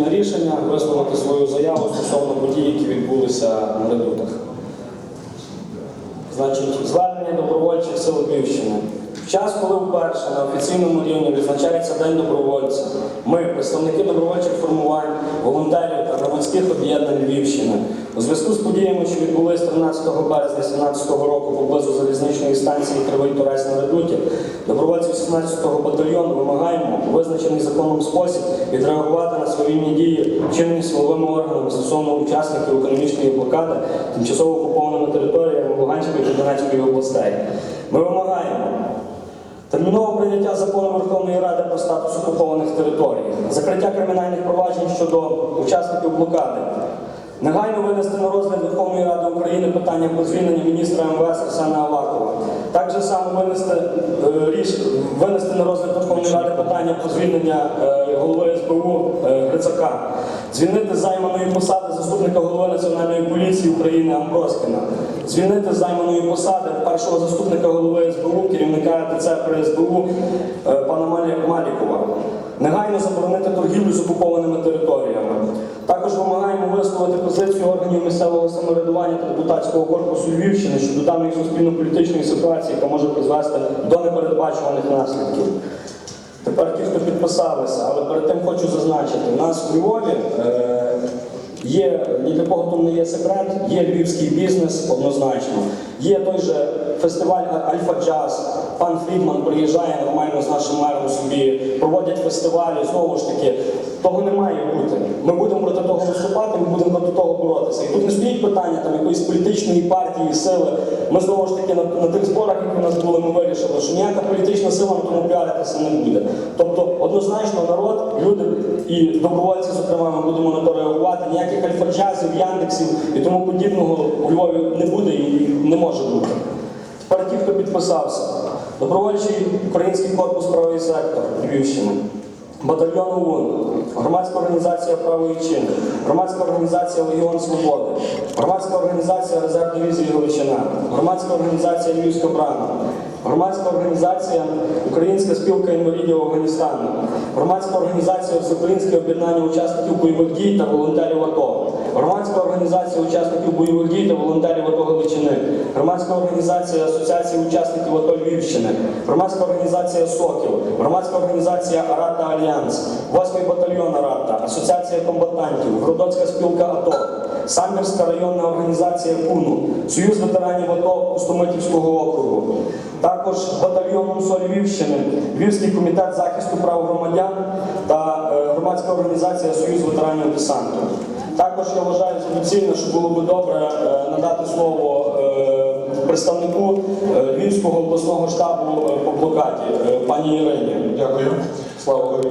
спільне рішення висловити свою заяву стосовно подій, які відбулися на редутах. Значить, звернення добровольчих сил Львівщини. В час, коли вперше на офіційному рівні відзначається День добровольця, ми, представники добровольчих формувань, волонтерів та громадських об'єднань Львівщини, у зв'язку з подіями, що відбулись 13 березня 2017 року поблизу залізничної станції Кривий Турець на Редуті, добровольці 18-го батальйону вимагаємо у визначений законом спосіб відреагувати на своємні дії, вчинені силовими органами стосовно учасників економічної блокади тимчасово окупованими територіями Луганської та Донецької областей. Ми вимагаємо Термінове прийняття закону Верховної Ради про статус окупованих територій, закриття кримінальних проваджень щодо учасників блокади, негайно винести на розгляд Верховної Ради України питання про звільнення міністра МВС Арсена Авакова. Так же само винести, винести на розгляд Верховної Ради питання про звільнення е, голови СБУ е, Грицака, звільнити займаної посади заступника голови Національної поліції України Амброскіна, звільнити займаної посади першого заступника голови СБУ, керівника ТЦ при СБУ е, пана Малікова. Негайно заборонити торгівлю з окупованими територіями. Також вимагаємо висловити позицію органів місцевого самоврядування та депутатського корпусу Львівщини щодо даної суспільно-політичної ситуації, яка може призвести до непередбачуваних наслідків. Тепер ті, хто підписалися, але перед тим хочу зазначити, у нас у Львові е, є ні для кого там не є секрет, є львівський бізнес однозначно. Є той же фестиваль Альфа Джаз. Пан Фрідман приїжджає нормально з нашим мером собі, проводять фестивалі. Знову ж таки, того не має бути. Ми будемо проти того виступати, ми будемо проти того боротися. І тут не стоїть питання там якоїсь політичної партії, сили. Ми знову ж таки на, на тих зборах, які у нас були, ми вирішили, що ніяка політична сила на тому піаритися не буде. Тобто, однозначно, народ, люди і добровольці, зокрема, ми будемо альфаджазів, яндексів і тому подібного у Львові не буде і не може бути. Тепер ті, хто підписався. Добровольчий український корпус правий сектор Львівщини. Батальйон ОУН, громадська організація Право і чин, громадська організація Легіон Свободи, громадська організація Резерв дивізії Галичина, громадська організація Львівська брама, громадська організація Українська спілка інвалідів Афганістану, громадська організація Всеукраїнське об'єднання учасників бойових дій та волонтерів АТО, громадська організація учасників бойових дій та волонтерів АТО Галичини, громадська організація Асоціації учасників АТО Львівщини, громадська організація Сокіл, громадська організація Арата Альянс, 8-й батальйон Арата, Асоціація комбатантів, Гродоцька спілка АТО, Самбірська районна організація КУНУ, Союз ветеранів АТО Пустомитівського округу. Також батальйон УНСО Львівщини, Львівський комітет захисту прав громадян та е, громадська організація Союз ветеранів десанту. Також я вважаю за доцільно, що було би добре е, надати слово е, представнику Львівського обласного штабу по блокаді, пані Ірині. Дякую. Слава Україні!